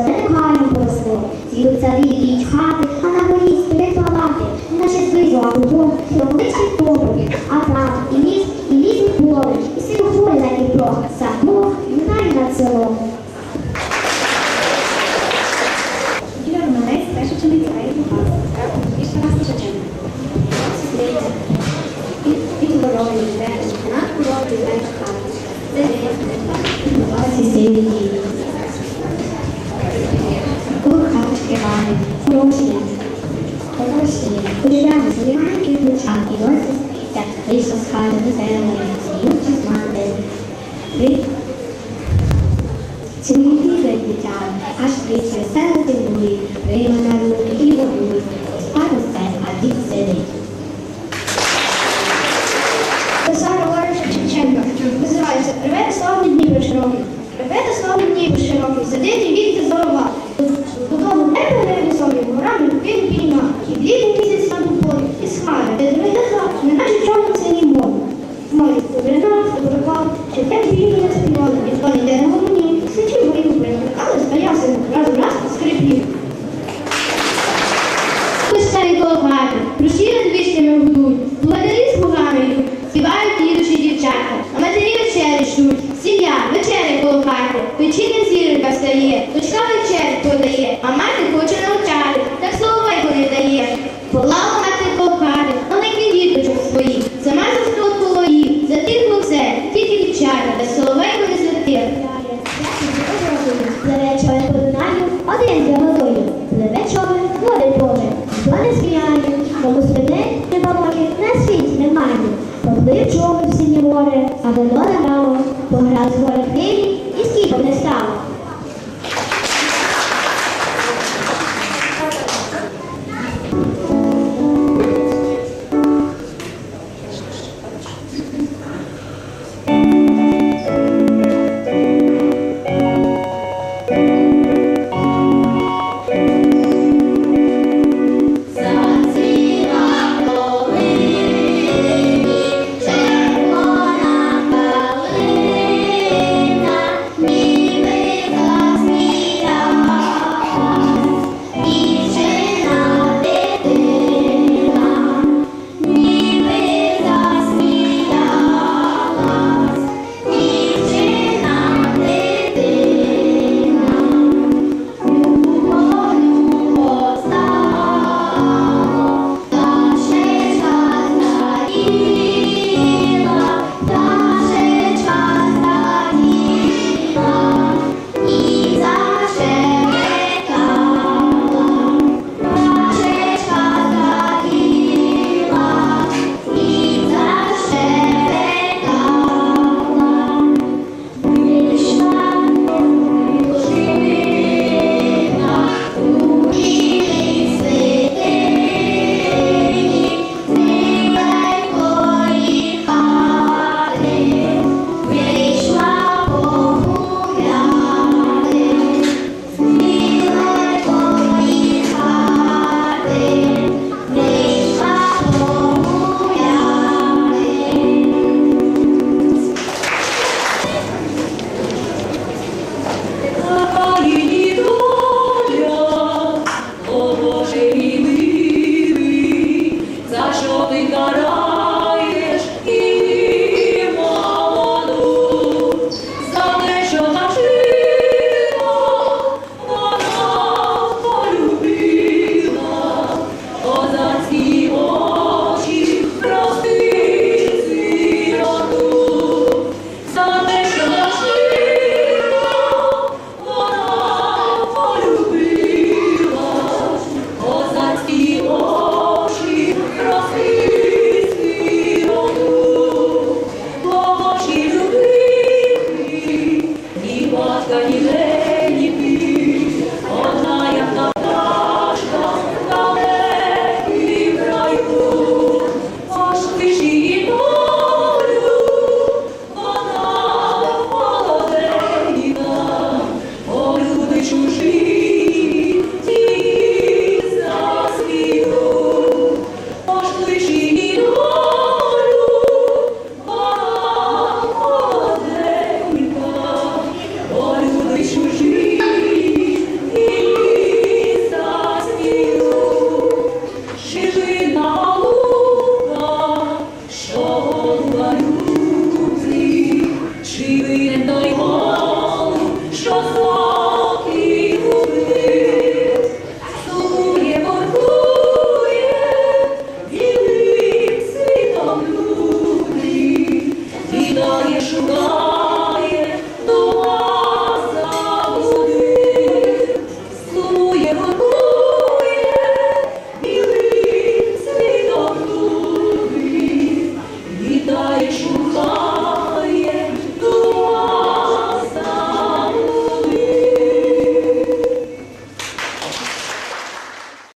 гаєм поросло. Цвітуть сади, річ, хати, а на горі стоять палати, наче зблизу або Сіловичний побут, а там і ліс, і ліс і поле, і силу поле за Дніпро, сам Бог, над селом. Юля Романець, перша. І ще раз йде, на хати. Це Ось і сиві спиться. Вийшов з хати веселої, сміючи з мати. Ви Цілуйте дитя, аж тричі весело дивує, прийма на руки і водує. Спати все, а дід сидить. Писав Григорій Шевченко. Називається Реве славний Дніпро широкий. Реве славний Дніпро широкий. Сидить і вітер здорова. Додому не високий, горами він підійма. І блідний і дороги хат, не наче вільно не співали, і то йде на головні, сичі але стоявся раз у раз вишнями гудуть, благодарі з лугами йдуть, співають їдучі дівчата, а матері вечері сім'я, вечері коло хати, зірка встає, дочка вечері подає, а мати хоче навчати,